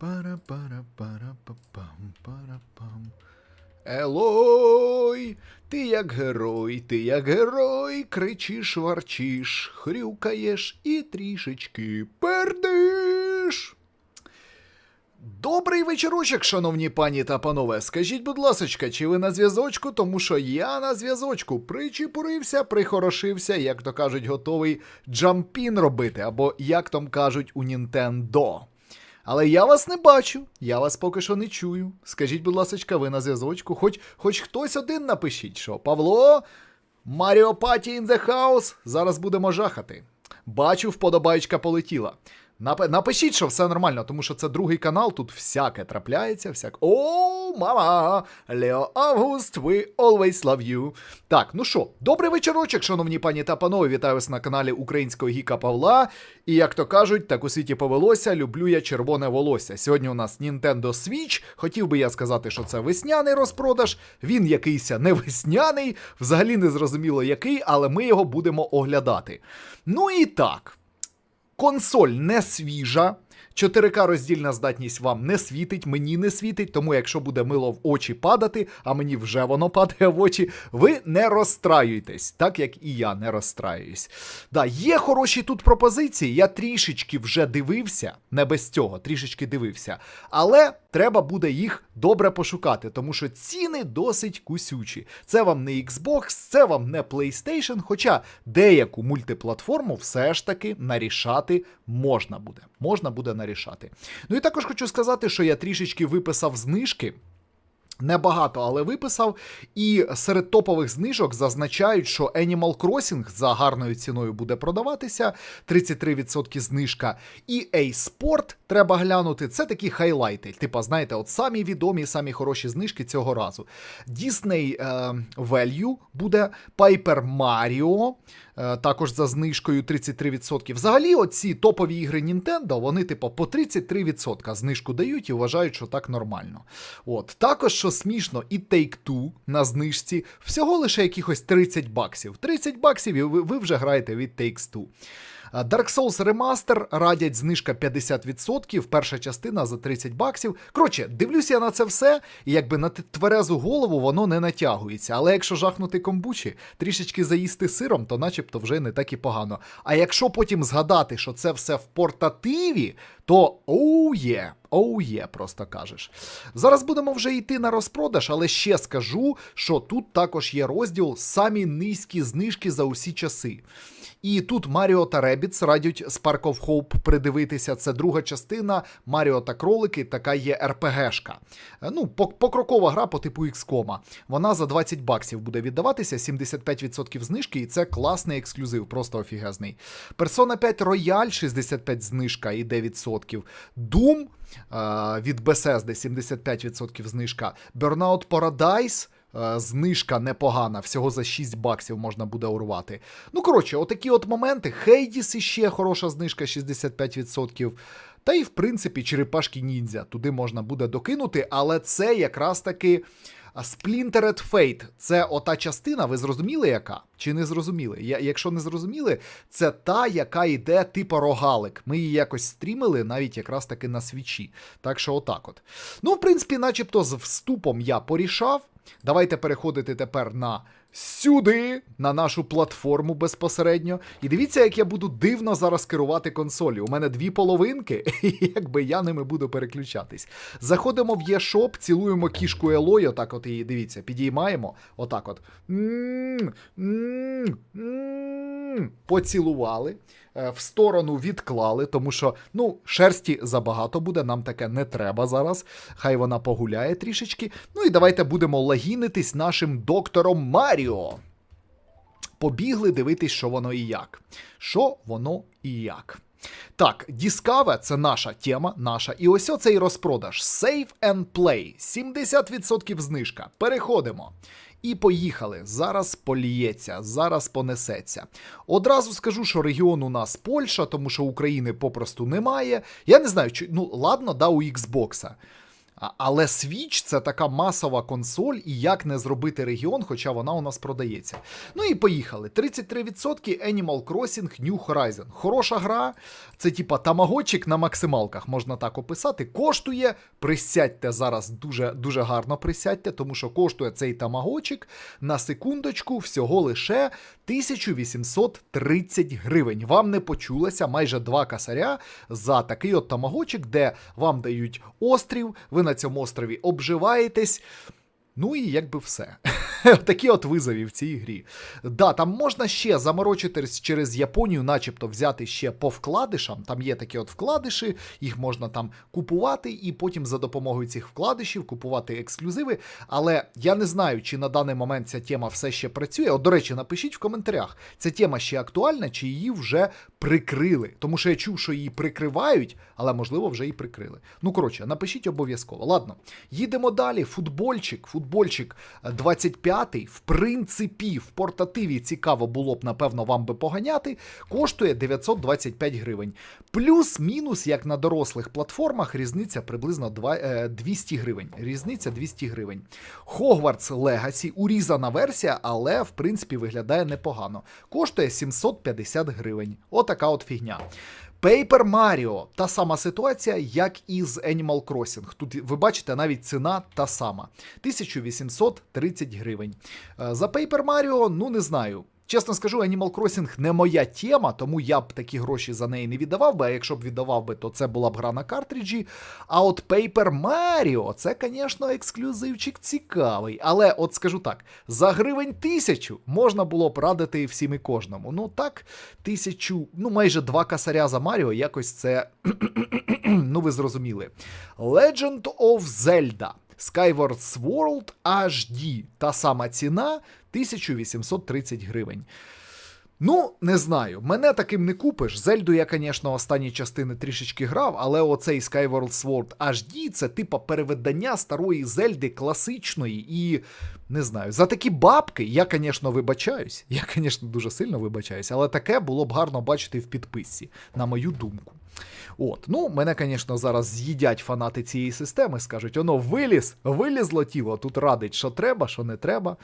Пара-пара-пара-па-пам-пара-пам. Елой, ти як герой, ти як герой, кричиш, варчиш, хрюкаєш і трішечки пердиш. Добрий вечорочок, шановні пані та панове. Скажіть, будь ласочка, чи ви на зв'язочку, тому що я на зв'язочку причепурився, прихорошився, як то кажуть, готовий джампін робити, або як там кажуть у Нінтендо. Але я вас не бачу, я вас поки що не чую. Скажіть, будь ласка, ви на зв'язочку, хоч, хоч хтось один напишіть, що Павло, Маріопаті in the house, зараз будемо жахати. Бачу, вподобаєчка полетіла. Нап- Напишіть, що все нормально, тому що це другий канал, тут всяке трапляється, всяке. О, мама! Лео Август, we always love you. Так, ну що, добрий вечорочок, шановні пані та панове. Вітаю вас на каналі Українського Гіка Павла. І як то кажуть, так у світі повелося, люблю я червоне волосся. Сьогодні у нас Nintendo Switch. Хотів би я сказати, що це весняний розпродаж. Він якийсь не весняний, взагалі не зрозуміло який, але ми його будемо оглядати. Ну і так. Консоль не свіжа. 4К роздільна здатність вам не світить, мені не світить, тому якщо буде мило в очі падати, а мені вже воно падає в очі, ви не розстраюйтесь, так як і я не розстраююсь. Да, є хороші тут пропозиції, я трішечки вже дивився, не без цього, трішечки дивився. Але треба буде їх добре пошукати, тому що ціни досить кусючі. Це вам не Xbox, це вам не PlayStation, хоча деяку мультиплатформу все ж таки нарішати можна буде. Можна буде нарішати. Ну і також хочу сказати, що я трішечки виписав знижки. Небагато, але виписав. І серед топових знижок зазначають, що Animal Crossing за гарною ціною буде продаватися. 33% знижка. І A-Sport треба глянути. Це такі хайлайти. Типа, знаєте, от самі відомі, самі хороші знижки цього разу. Disney е, Value буде Piper Mario. е, Також за знижкою 33%. Взагалі, оці топові ігри Nintendo, вони, типу, по 33% знижку дають і вважають, що так нормально. От. Також, смішно, і Take-Two на знижці всього лише якихось 30 баксів. 30 баксів, і ви, вже граєте від Takes-Two. Dark Souls Remaster радять знижка 50%, перша частина за 30 баксів. Коротше, дивлюся я на це все, і якби на тверезу голову воно не натягується. Але якщо жахнути комбучі, трішечки заїсти сиром, то начебто вже не так і погано. А якщо потім згадати, що це все в портативі, то оу є, оу є, просто кажеш. Зараз будемо вже йти на розпродаж, але ще скажу, що тут також є розділ самі низькі знижки за усі часи. І тут Маріо та Ребіц радять Spark of Hope придивитися. Це друга частина Маріо та кролики, така є РПГшка. Ну, покрокова гра по типу XCOM. Вона за 20 баксів буде віддаватися, 75% знижки, і це класний ексклюзив, просто офігезний. Persona 5 Royal 65 знижка і 9%. Doom е, від Bethesda 75% знижка. Burnout Paradise. Е, Знижка непогана, всього за 6 баксів можна буде урвати. Ну, коротше, отакі от моменти. Хейдіс іще хороша знижка 65%. Та і, в принципі, черепашки ніндзя туди можна буде докинути, але це якраз таки Splintered Fate. Це ота частина, ви зрозуміли, яка? Чи не зрозуміли? Я, якщо не зрозуміли, це та, яка йде типу рогалик. Ми її якось стрімили навіть якраз таки на свічі. Так що отак от. Ну, в принципі, начебто з вступом я порішав. Давайте переходити тепер на сюди, на нашу платформу безпосередньо. І дивіться, як я буду дивно зараз керувати консолі. У мене дві половинки, і якби я ними буду переключатись. Заходимо в eShop, цілуємо кішку Елой, отак от її, дивіться, підіймаємо, отак от. Поцілували. Е, В сторону відклали, тому що ну, шерсті забагато буде, нам таке не треба зараз. Хай вона погуляє трішечки. Ну і давайте будемо лагінитись нашим доктором Маріо. Побігли дивитись, що воно і як. Що воно і як. Так, Discover – це наша тема, наша. І ось оцей розпродаж. Save and Play. 70% знижка. Переходимо. І поїхали. Зараз поліється, зараз понесеться. Одразу скажу, що регіон у нас Польща, тому що України попросту немає. Я не знаю, чи ну ладно, да, у Xbox. Але Switch це така масова консоль, і як не зробити регіон, хоча вона у нас продається. Ну і поїхали. 33% Animal Crossing New Horizon. Хороша гра. Це типа тамагочик на максималках, можна так описати. Коштує, присядьте зараз дуже, дуже гарно присядьте, тому що коштує цей тамагочик на секундочку всього лише 1830 гривень. Вам не почулося майже два касаря за такий от тамагочик, де вам дають острів, ви на цьому острові обживаєтесь. Ну і якби все. Такі от визові в цій грі. Да, там можна ще заморочитись через Японію, начебто взяти ще по вкладишам. Там є такі от вкладиші, їх можна там купувати, і потім за допомогою цих вкладишів купувати ексклюзиви. Але я не знаю, чи на даний момент ця тема все ще працює. От, до речі, напишіть в коментарях, ця тема ще актуальна, чи її вже прикрили. Тому що я чув, що її прикривають, але можливо вже і прикрили. Ну, коротше, напишіть обов'язково. Ладно, їдемо далі. Футбольчик, футбольчик е, 25. 5, в принципі, в портативі цікаво було б, напевно, вам би поганяти, коштує 925 гривень. Плюс-мінус, як на дорослих платформах, різниця приблизно 200 е, гривень. Різниця 200 гривень. Hogwarts Legacy, урізана версія, але, в принципі, виглядає непогано. Коштує 750 гривень. Отака от фігня. Paper Mario, та сама ситуація, як і з Animal Crossing. Тут ви бачите, навіть ціна та сама. 1830 гривень. Е, За Paper Mario, ну не знаю. Чесно скажу, Animal Crossing не моя тема, тому я б такі гроші за неї не віддавав би. А якщо б віддавав би, то це була б гра на картриджі. А от Paper Mario, це, звісно, ексклюзивчик цікавий. Але от скажу так: за гривень тисячу можна було б радити всім і кожному. Ну так, тисячу, ну майже два касаря за Маріо, якось це. ну, ви зрозуміли. Legend of Zelda. Skyward Sword HD. Та сама ціна 1830 гривень. Ну, не знаю, мене таким не купиш. Зельду я, звісно, останні частини трішечки грав, але оцей Skyward Sword HD це типа перевидання старої Зельди класичної. І не знаю, за такі бабки я, звісно, вибачаюсь. Я, звісно, дуже сильно вибачаюсь, але таке було б гарно бачити в підписці, на мою думку. От, ну, мене, звісно, зараз з'їдять фанати цієї системи, скажуть, воно виліз, вилізло тіло, тут радить, що треба, що не треба.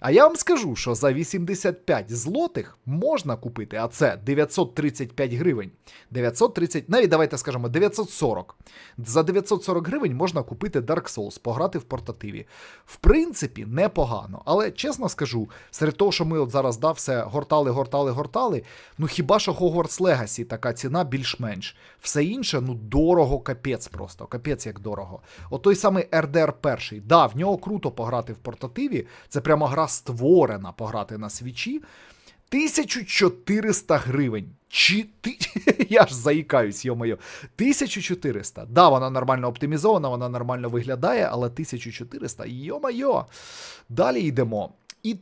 А я вам скажу, що за 85 злотих можна купити, а це 935 гривень. 930, навіть давайте скажемо 940. За 940 гривень можна купити Dark Souls, пограти в портативі. В принципі, непогано. Але чесно скажу, серед того, що ми от зараз да, все гортали, гортали, гортали, ну хіба що Hogwarts Legacy така ціна більш-менш. Все інше, ну дорого, капець просто. Капець як дорого. От той самий RDR 1. Да, в нього круто пограти в портативі. Це прямо гра створена пограти на свічі. 1400 гривень. Чи ти... Я ж заїкаюсь, йо-моє. 1400. Да, вона нормально оптимізована, вона нормально виглядає, але 1400, йо-моє. Далі йдемо. І,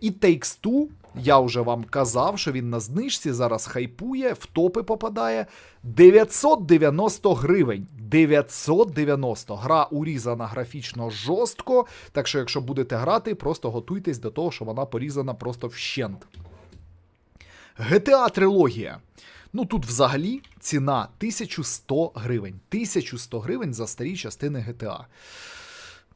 і Takes Two, я вже вам казав, що він на знижці зараз хайпує, в топи попадає. 990 гривень. 990. Гра урізана графічно жорстко. Так що, якщо будете грати, просто готуйтесь до того, що вона порізана просто вщент. GTA трилогія. Ну тут взагалі ціна 1100 гривень. 1100 гривень за старі частини GTA.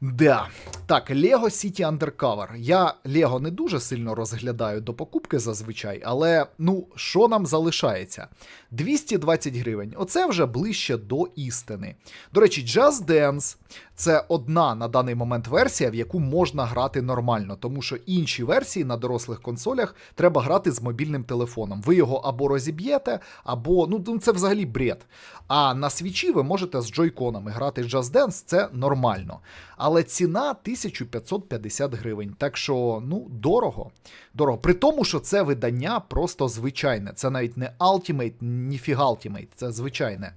Да. Так, Lego City Undercover. Я Lego не дуже сильно розглядаю до покупки зазвичай, але ну, що нам залишається? 220 гривень. Оце вже ближче до істини. До речі, Just Dance це одна на даний момент версія, в яку можна грати нормально, тому що інші версії на дорослих консолях треба грати з мобільним телефоном. Ви його або розіб'єте, або ну це взагалі бред. А на свічі ви можете з джойконами грати Just Dance, це нормально. Але ціна 1550 гривень. Так що, ну, дорого. Дорого. При тому, що це видання просто звичайне. Це навіть не Ultimate, ні Ultimate, це звичайне.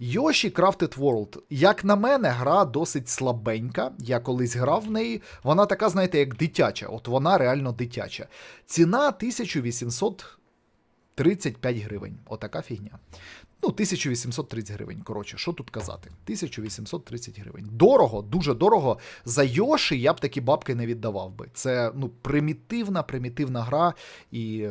Yoshi Crafted World. Як на мене, гра досить слабенька. Я колись грав в неї. Вона така, знаєте, як дитяча. От вона реально дитяча. Ціна 1835 гривень. Отака фігня. Ну, 1830 гривень. Коротше, що тут казати? 1830 гривень. Дорого, дуже дорого. За Йоші я б такі бабки не віддавав би. Це ну, примітивна, примітивна гра. І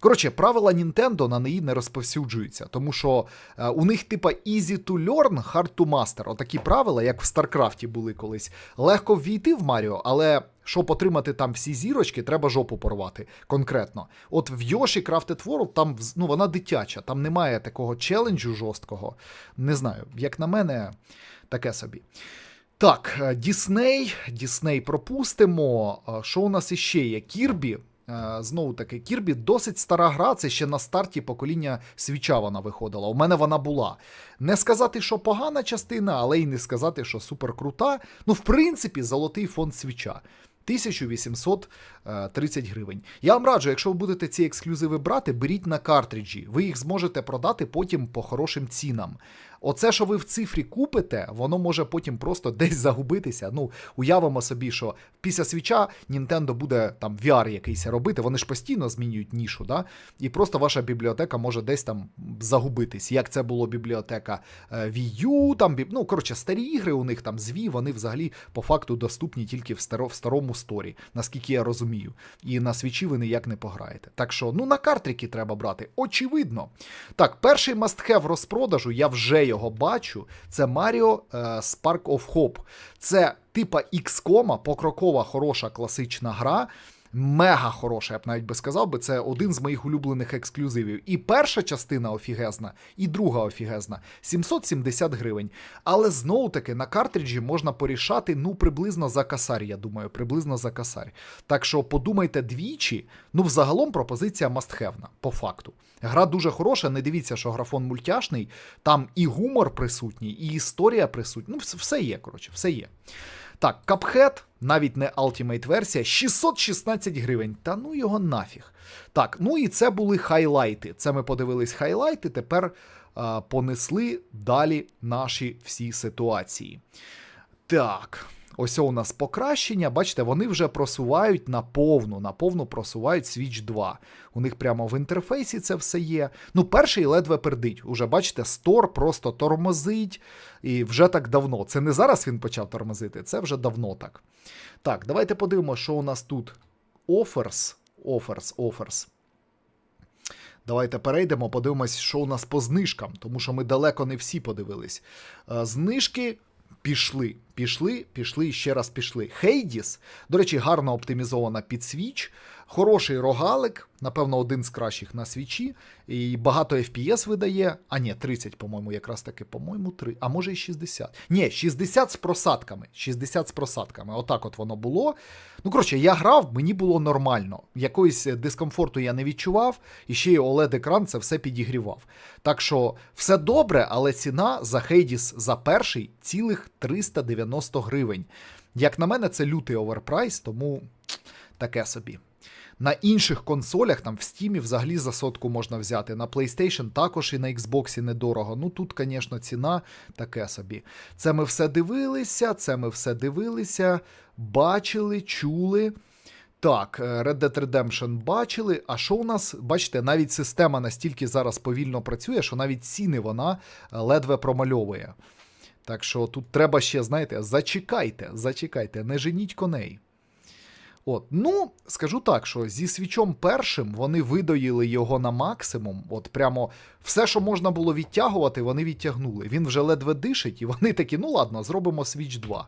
Коротше, правила Nintendo на неї не розповсюджуються, тому що е, у них, типа, easy to learn, hard to master. Отакі правила, як в StarCraft були колись. Легко ввійти в Маріо, але щоб отримати там всі зірочки, треба жопу порвати конкретно. От в Yoshi Crafted World там ну, вона дитяча, там немає такого челенджу жорсткого. Не знаю, як на мене, таке собі. Так, е, Дісней, Дісней пропустимо. Е, Що у нас іще є? Кірбі. Е, Знову таки, Кірбі досить стара гра, це ще на старті покоління свіча вона виходила. У мене вона була. Не сказати, що погана частина, але й не сказати, що супер крута. Ну, в принципі, золотий фонд свіча. 1830 гривень. Я вам раджу, якщо ви будете ці ексклюзиви брати, беріть на картриджі. Ви їх зможете продати потім по хорошим цінам. Оце, що ви в цифрі купите, воно може потім просто десь загубитися. Ну, уявимо собі, що після свіча Nintendo буде там VR якийсь робити, вони ж постійно змінюють нішу, да? і просто ваша бібліотека може десь там загубитись. Як це було бібліотека е, Wii U, там, ну, коротше, старі ігри у них там з Wii, вони взагалі по факту доступні тільки в старому сторі, наскільки я розумію. І на свічі ви ніяк не пограєте. Так що, ну, на картрики треба брати, очевидно. Так, перший мастхев розпродажу, я вже його бачу. Це Mario е, Spark of Hope. Це типа XCOM, покрокова хороша класична гра. Мега хороша, я б навіть би сказав, би це один з моїх улюблених ексклюзивів. І перша частина офігезна, і друга офігезна 770 гривень. Але знову таки на картриджі можна порішати ну приблизно за касарь, я думаю, приблизно за касарь. Так що подумайте двічі. Ну, взагалом пропозиція мастхевна, по факту. Гра дуже хороша, не дивіться, що графон мультяшний, там і гумор присутній, і історія присутня. Ну, все є, коротше, все є. Так, Cuphead, навіть не Ultimate версія, 616 гривень. Та ну його нафіг. Так, ну і це були хайлайти. Це ми подивились хайлайти, тепер а, понесли далі наші всі ситуації. Так. Ось у нас покращення. Бачите, вони вже просувають на повну, на повну просувають Switch 2. У них прямо в інтерфейсі це все є. Ну, перший ледве пердить. Уже бачите, стор просто тормозить. І вже так давно. Це не зараз він почав тормозити, це вже давно так. Так, давайте подивимося, що у нас тут. Offers. Offers, offers. Давайте перейдемо, подивимось, що у нас по знижкам, тому що ми далеко не всі подивились. Е, Знижки пішли, пішли, пішли і ще раз пішли. Хейдіс, до речі, гарно оптимізована під свіч. Хороший рогалик, напевно, один з кращих на свічі. І багато FPS видає. А ні, 30, по-моєму, якраз таки, по-моєму, 3. А може і 60. Ні, 60 з просадками. 60 з просадками. Отак от воно було. Ну, коротше, я грав, мені було нормально. Якоїсь дискомфорту я не відчував, і ще й OLED-екран це все підігрівав. Так що все добре, але ціна за Хейдіс за перший цілих 390 гривень. Як на мене, це лютий оверпрайс, тому таке собі. На інших консолях, там в Steam взагалі за сотку можна взяти. На PlayStation також і на Xbox недорого. Ну тут, звісно, ціна таке собі. Це ми все дивилися, це ми все дивилися, бачили, чули. Так, е, Red Dead Redemption бачили. А що у нас? Бачите, навіть система настільки зараз повільно працює, що навіть ціни вона е, ледве промальовує. Так що тут треба ще, знаєте, зачекайте, зачекайте, не женіть коней. От, ну, скажу так, що зі свічом першим вони видоїли його на максимум. От прямо все, що можна було відтягувати, вони відтягнули. Він вже ледве дишить, і вони такі, ну ладно, зробимо свіч 2.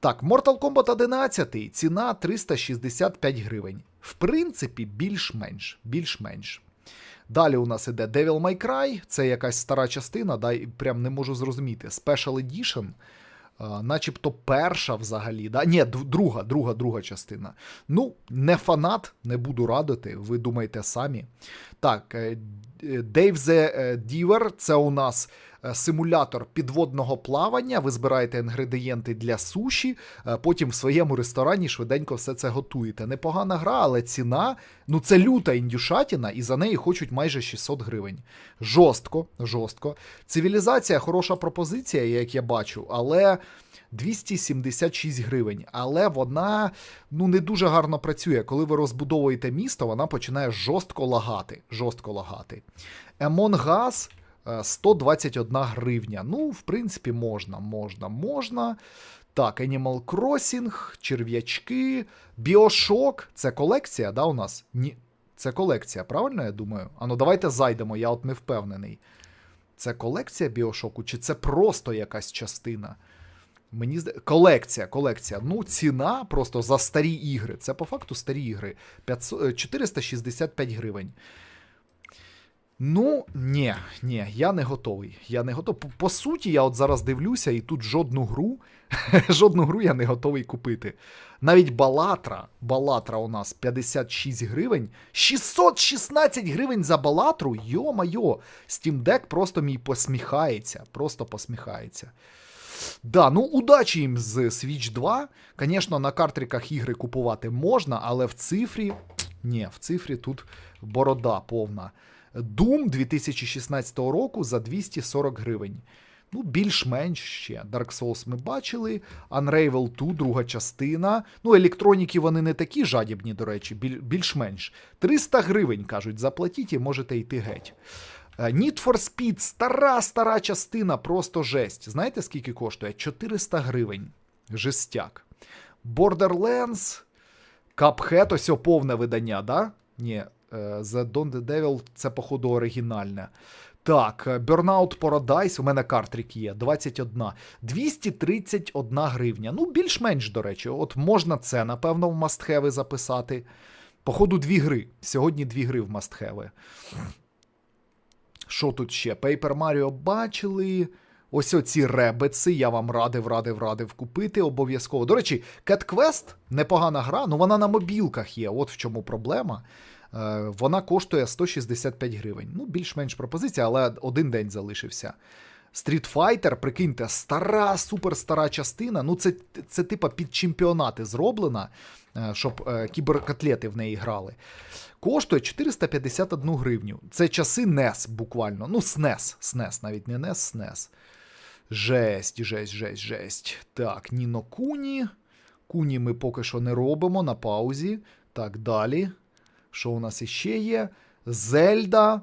Так, Mortal Kombat 11, ціна 365 гривень. В принципі, більш-менш. більш-менш. Далі у нас іде Devil May Cry, це якась стара частина, да, і прям не можу зрозуміти. Special Edition, начебто перша взагалі. Да? Ні, друга, друга, друга частина. Ну, не фанат, не буду радити, ви думайте самі. Так, е, Dave the е, Diver, це у нас симулятор підводного плавання. Ви збираєте інгредієнти для суші, е, потім в своєму ресторані швиденько все це готуєте. Непогана гра, але ціна, ну це люта індюшатіна, і за неї хочуть майже 600 гривень. Жорстко, жорстко. Цивілізація хороша пропозиція, як я бачу, але. 276 гривень, але вона ну не дуже гарно працює. Коли ви розбудовуєте місто, вона починає жорстко лагати. Жорстко лагати. Among Us е, 121 гривня. Ну, в принципі, можна, можна, можна. Так, Animal Crossing, черв'ячки, Bioshock. Це колекція, да, у нас? Ні. Це колекція, правильно я думаю? Ану, давайте зайдемо, я от не впевнений. Це колекція біошоку, чи це просто якась частина? Мені зда... Колекція, колекція. Ну, ціна просто за старі ігри. Це по факту старі ігри. 500... е, 465 гривень. Ну, ні, ні, я не готовий. Я не готовий. По, по суті, я от зараз дивлюся, і тут жодну гру, жодну гру я не готовий купити. Навіть Балатра, Балатра у нас 56 гривень. 616 гривень за Балатру. Йо-майо, Steam Deck просто мій посміхається. Просто посміхається. Да, ну удачі їм з Switch 2. Звісно, на картриках ігри купувати можна, але в цифрі. Ні, в цифрі тут борода повна. Doom 2016 року за 240 гривень. Ну, більш-менш ще. Dark Souls ми бачили. Unravel 2, друга частина. Ну, електроніки вони не такі жадібні, до речі, більш-менш. 300 гривень, кажуть, заплатіть і можете йти геть. Е, Need for Speed, стара, стара частина, просто жесть. Знаєте, скільки коштує? 400 гривень. Жестяк. Borderlands, Cuphead, ось повне видання, да? Ні, The Dawn the Devil це, походу, оригінальне. Так, е, Burnout Paradise, у мене картрик є, 21. 231 гривня. Ну, більш-менш, до речі. От можна це, напевно, в мастхеви записати. Походу, дві гри. Сьогодні дві гри в мастхеви. Що тут ще? Paper Mario бачили. Ось оці ребеці, я вам радив, радив, радив купити обов'язково. До речі, Cat Quest непогана гра, ну вона на мобілках є. От в чому проблема. Е, вона коштує 165 гривень. Ну, більш-менш пропозиція, але один день залишився. Street Fighter, прикиньте, стара, суперстара частина. Ну, це, це типа під чемпіонати зроблена, е, щоб е, кіберкотлети в неї грали. Коштує 451 гривню. Це часи NES буквально. Ну, SNES, SNES, навіть не NES, SNES. Жесть, жесть, жесть, жесть. Так, Ніно Куні. Куні ми поки що не робимо на паузі. Так, далі. Що у нас іще є? Зельда.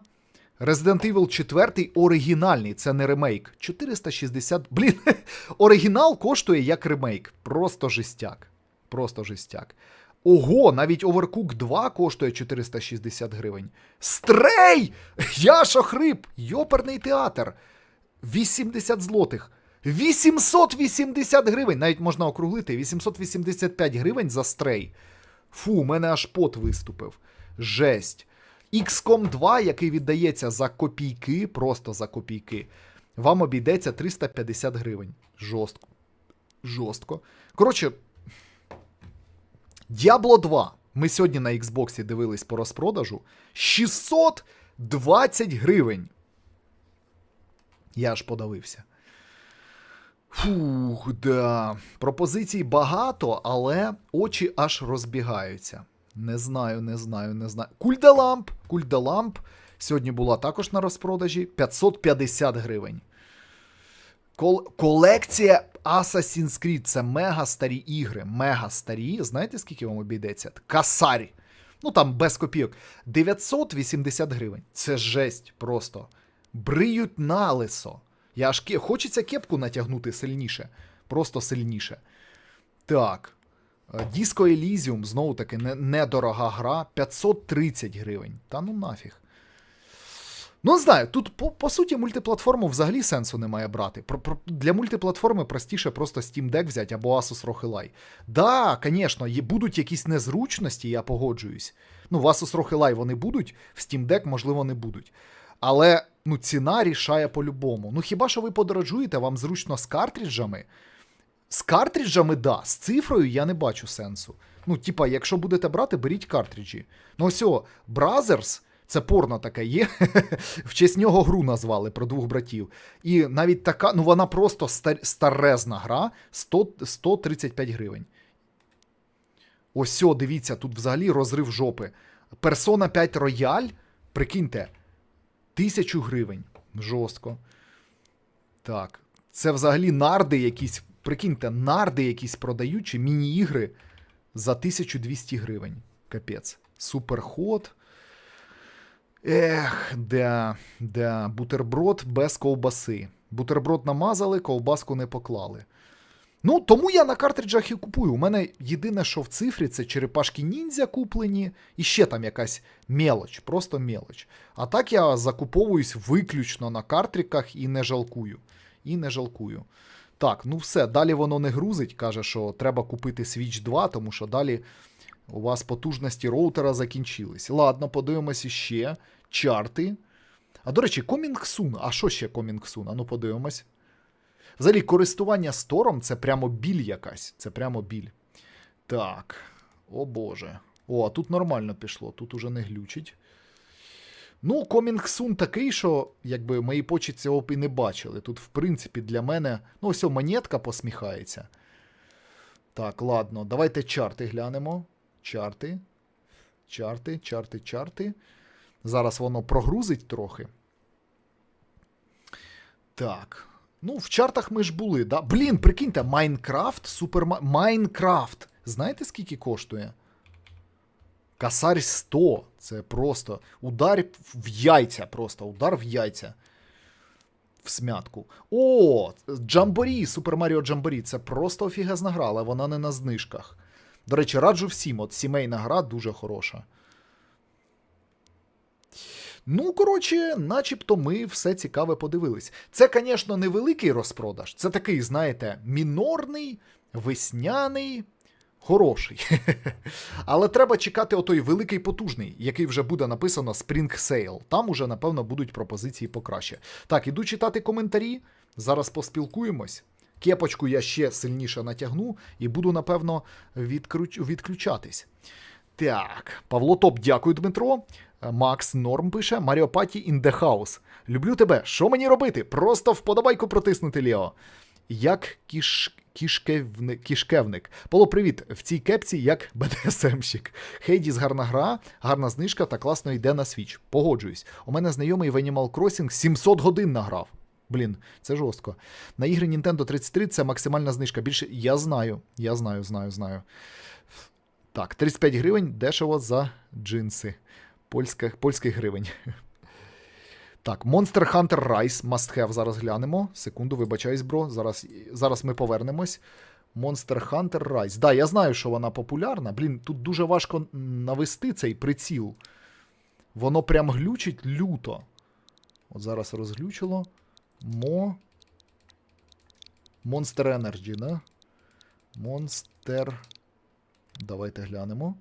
Resident Evil 4 оригінальний, це не ремейк. 460. Блін, оригінал коштує як ремейк. Просто жестяк. Просто жестяк. Ого, навіть Overcooked 2 коштує 460 гривень. Стрей! Я ж охрип! Йоперний театр. 80 злотих. 880 гривень. Навіть можна округлити. 885 гривень за стрей. Фу, у мене аж пот виступив. Жесть. XCOM 2, який віддається за копійки, просто за копійки, вам обійдеться 350 гривень. Жорстко. Жорстко. Коротше, Diablo 2. Ми сьогодні на Xbox дивились по розпродажу. 620 гривень. Я аж подавився. Фух, да. Пропозицій багато, але очі аж розбігаються. Не знаю, не знаю, не знаю. Кульдаламп. Кульдаламп. Сьогодні була також на розпродажі 550 гривень. Кол- колекція Assassin's Creed це мега старі ігри. Мега старі. Знаєте, скільки вам обійдеться? Касарі. Ну там без копійок. 980 гривень. Це жесть просто. Бриють на лисо. Я аж. Хочеться кепку натягнути сильніше. Просто сильніше. Так. Е, Disco Elysium, знову таки, не- недорога гра. 530 гривень. Та ну нафіг. Ну, не знаю, тут по, по суті мультиплатформу взагалі сенсу немає брати. Про, про, для мультиплатформи простіше просто Steam Deck взяти або Asus ROG Ally. Да, звісно, будуть якісь незручності, я погоджуюсь. Ну, в Asus ROG Ally вони будуть, в Steam Deck, можливо, не будуть. Але ну, ціна рішає по-любому. Ну, хіба що ви подорожуєте, вам зручно з картриджами? З картриджами, да, з цифрою я не бачу сенсу. Ну, типа, якщо будете брати, беріть картриджі. Ну, ось, Brothers, це порно таке є. В честь нього гру назвали про двох братів. І навіть така, ну вона просто стар, старезна гра 100, 135 гривень. Ось, дивіться, тут взагалі розрив жопи. Persona 5 Royal, прикиньте, тисячу гривень. Жорстко. Так. Це взагалі нарди якісь. Прикиньте, нарди якісь продають, міні-ігри за 1200 гривень. Капець. Суперход. Ех, да, да. Бутерброд без ковбаси. Бутерброд намазали, ковбаску не поклали. Ну, тому я на картриджах і купую. У мене єдине, що в цифрі, це черепашки ніндзя куплені, і ще там якась мелоч, просто мелоч. А так я закуповуюсь виключно на картриках і не жалкую. І не жалкую. Так, ну все, далі воно не грузить. Каже, що треба купити Switch 2, тому що далі у вас потужності роутера закінчились. Ладно, подивимось іще. Чарти. А до речі, Soon. А що ще Soon? А ну подивимось. Взагалі, користування стором це прямо біль якась. Це прямо біль. Так. О Боже. О, а тут нормально пішло, тут уже не глючить. Ну, Soon такий, що якби мої почі цього б і не бачили. Тут, в принципі, для мене. Ну, ось монетка посміхається. Так, ладно, давайте чарти глянемо. Чарти. Чарти, чарти, чарти. Зараз воно прогрузить трохи. Так. Ну, в чартах ми ж були, да? Блін, прикиньте, Майнкрафт, Супер Майнкрафт. Знаєте, скільки коштує? Касарь 100. Це просто удар в яйця. Просто удар в яйця. В смятку. О, Джамборі, Супер Маріо Джамборі. Це просто офігезна гра, але вона не на знижках. До речі, раджу всім. От сімейна гра дуже хороша. Ну, коротше, начебто ми все цікаве подивились. Це, звісно, невеликий розпродаж. Це такий, знаєте, мінорний, весняний, хороший. Але треба чекати отой великий потужний, який вже буде написано Spring Sale. Там уже, напевно, будуть пропозиції покраще. Так, іду читати коментарі. Зараз поспілкуємось. Кепочку я ще сильніше натягну і буду, напевно, відключ... відключатись. Так, Павло Топ, дякую, Дмитро. Макс Норм пише: Маріопаті in the house. Люблю тебе. Що мені робити? Просто вподобайку протиснути, Ліо. Як кіш... кішкевник. кішкевник. Поло, привіт. В цій кепці як БДСМщик. Хейдіс гарна гра, гарна знижка та класно йде на свіч. Погоджуюсь. У мене знайомий в Animal Crossing 700 годин награв. Блін, це жорстко. На ігри Nintendo 33 це максимальна знижка. Більше я знаю. Я знаю, знаю, знаю. Так, 35 гривень дешево за джинси. Польських, польських гривень. Так, Monster Hunter Rise Must Have зараз глянемо. Секунду, вибачаюсь, бро. Зараз, зараз ми повернемось. Monster Hunter Rise. Да, я знаю, що вона популярна. Блін, тут дуже важко навести цей приціл. Воно прям глючить люто. От зараз розглючило. Мо. Monster Energy, да? Monster. Давайте глянемо.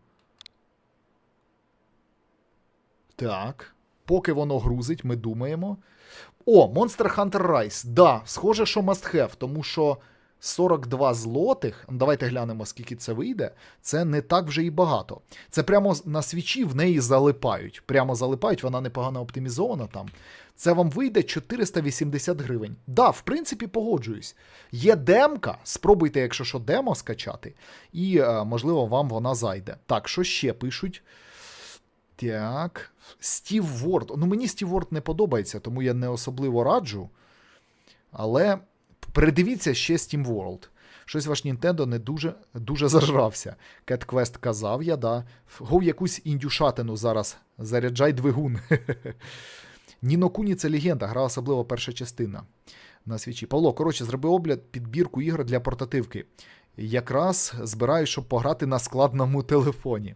Так. Поки воно грузить, ми думаємо. О, Monster Hunter Rise. Да, схоже, що must have, тому що 42 злотих. Давайте глянемо, скільки це вийде. Це не так вже і багато. Це прямо на свічі в неї залипають. Прямо залипають, вона непогано оптимізована там. Це вам вийде 480 гривень. Да, в принципі, погоджуюсь. Є демка, спробуйте, якщо що, демо скачати, і, е, можливо, вам вона зайде. Так, що ще пишуть? Так. Стів Ворд. Ну, мені Стів Ворд не подобається, тому я не особливо раджу. Але передивіться ще Steam World. Щось ваш Нінтендо не дуже дуже зажрався. Cat Quest казав я, да. Гов якусь індюшатину зараз. Заряджай двигун. Ніно Куні це легенда, гра особливо перша частина на свічі. Павло, коротше, зроби огляд підбірку ігор для портативки. Якраз збираю, щоб пограти на складному телефоні.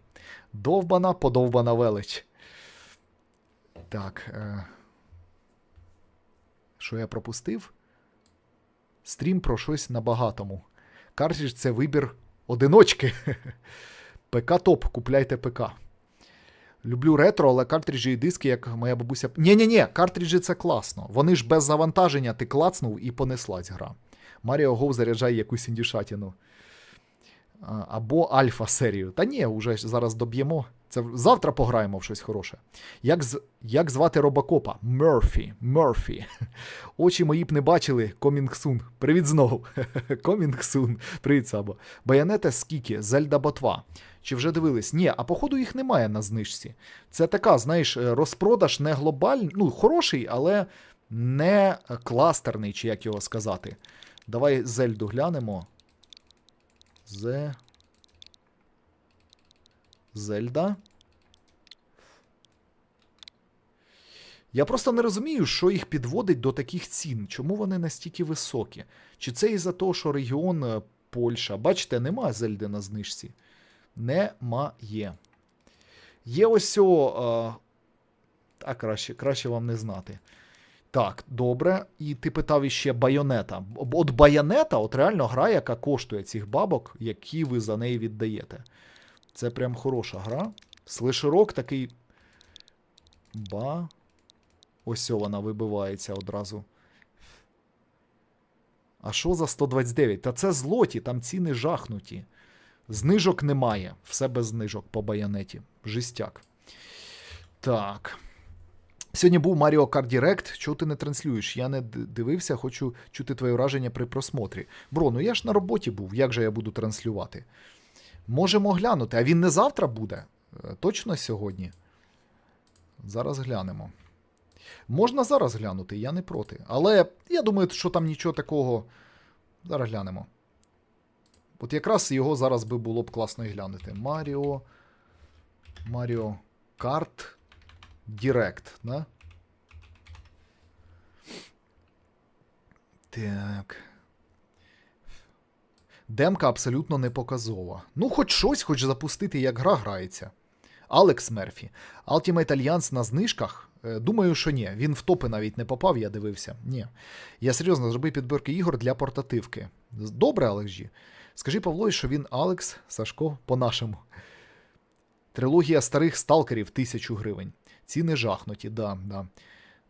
Довбана, подовбана велич. Так. Е... Що я пропустив? Стрім про щось на багатому. Картридж це вибір одиночки. ПК топ, купляйте ПК. Люблю ретро, але картриджі і диски, як моя бабуся. Ні-ні-ні, картриджі це класно. Вони ж без завантаження ти клацнув і понеслась гра. Маріо Гоу заряджає якусь індюшатіну. Або Альфа серію. Та ні, вже зараз доб'ємо. Це завтра пограємо в щось хороше. Як з... як звати робокопа? Мерфі. Мерфі. Очі мої б не бачили. Комінгсун. Привіт знову. Комінгсун. Привіт, Сабо. Баянета скільки? Зельда Ботва. Чи вже дивились? Ні, а походу їх немає на знижці. Це така, знаєш, розпродаж не глобальний, ну, хороший, але не кластерний, чи як його сказати. Давай Зельду глянемо. Зе. Зельда. Я просто не розумію, що їх підводить до таких цін. Чому вони настільки високі? Чи це із-за того, що регіон Польща. Бачите, немає Зельди на знижці. Немає. Є ось о. А, а краще, краще вам не знати. Так, добре. І ти питав іще байонета. От байонета, от реально гра, яка коштує цих бабок, які ви за неї віддаєте. Це прям хороша гра. Слешерок такий. Ба. Ось вона вибивається одразу. А що за 129? Та це злоті, там ціни жахнуті. Знижок немає. Все без знижок по байонеті. Жестяк. Так. Сьогодні був Mario Kart Direct. Чого ти не транслюєш? Я не дивився, хочу чути твоє враження при просмотрі. Бро, ну я ж на роботі був. Як же я буду транслювати? Можемо глянути. А він не завтра буде? Е, Точно сьогодні? Зараз глянемо. Можна зараз глянути, я не проти. Але я думаю, що там нічого такого. Зараз глянемо. От якраз його зараз би було б класно і глянути. Маріо. Маріо Карт Direct, да? Так. Демка абсолютно не показова. Ну, хоч щось, хоч запустити, як гра грається. Алекс Мерфі. Ultimate Alliance на знижках? Е, Думаю, що ні. Він в топи навіть не попав, я дивився. Ні. Я серйозно зроби підбірки ігор для портативки. Добре, Алекс Джі. Скажи Павлові, що він Алекс Сашко по-нашому. Трилогія старих сталкерів 1000 гривень. Ціни жахнуті, да, да.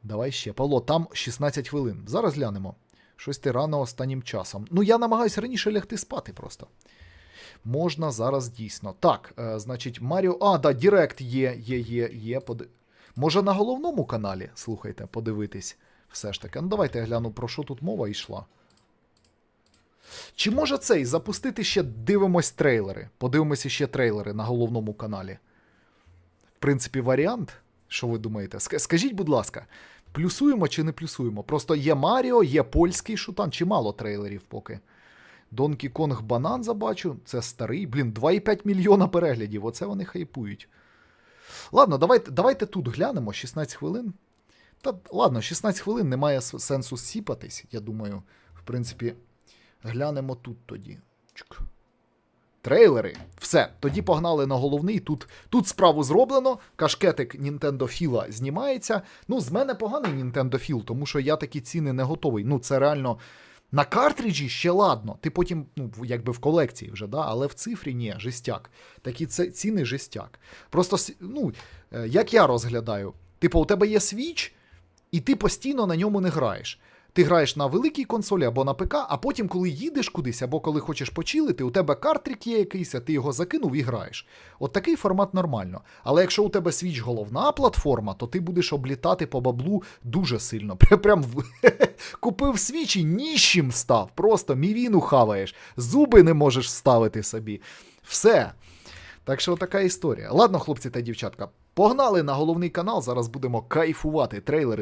Давай ще. Павло, там 16 хвилин. Зараз глянемо. Щось ти рано останнім часом. Ну, я намагаюся раніше лягти спати просто. Можна зараз дійсно. Так, е, значить, Маріо. А, да, Директ є, є, є, є. Поди... Може на головному каналі, слухайте, подивитись. Все ж таки. Ну, давайте я гляну, про що тут мова йшла. Чи може цей запустити ще дивимось трейлери? Подивимося ще трейлери на головному каналі. В принципі, варіант. Що ви думаєте? Скажіть, будь ласка, плюсуємо чи не плюсуємо? Просто є Маріо, є польський шутан, чимало трейлерів поки. Donkey Kong Банан бачу, це старий. Блін, 2,5 мільйона переглядів. Оце вони хайпують. Ладно, давайте, давайте тут глянемо 16 хвилин. Та ладно, 16 хвилин немає сенсу сіпатись, я думаю. В принципі, глянемо тут тоді. Чук. Трейлери. Все, тоді погнали на головний. Тут, тут справу зроблено. Кашкетик Nintendo Fila знімається. Ну, з мене поганий Nintendo Feel, тому що я такі ціни не готовий. Ну, це реально. На картриджі ще ладно. Ти потім, ну, якби в колекції вже, да? але в цифрі ні, жестяк. Такі це, ціни жестяк. Просто, ну, е, як я розглядаю, типу, у тебе є Switch, і ти постійно на ньому не граєш. Ти граєш на великій консолі або на ПК, а потім, коли їдеш кудись, або коли хочеш почилити, у тебе картрик є якийсь, а ти його закинув і граєш. От такий формат нормально. Але якщо у тебе Switch головна платформа, то ти будеш облітати по баблу дуже сильно. Прям, купив Switch і ніщим став. Просто мівіну хаваєш, зуби не можеш вставити собі. Все. Так що така історія. Ладно, хлопці та дівчатка, погнали на головний канал. Зараз будемо кайфувати трейлери.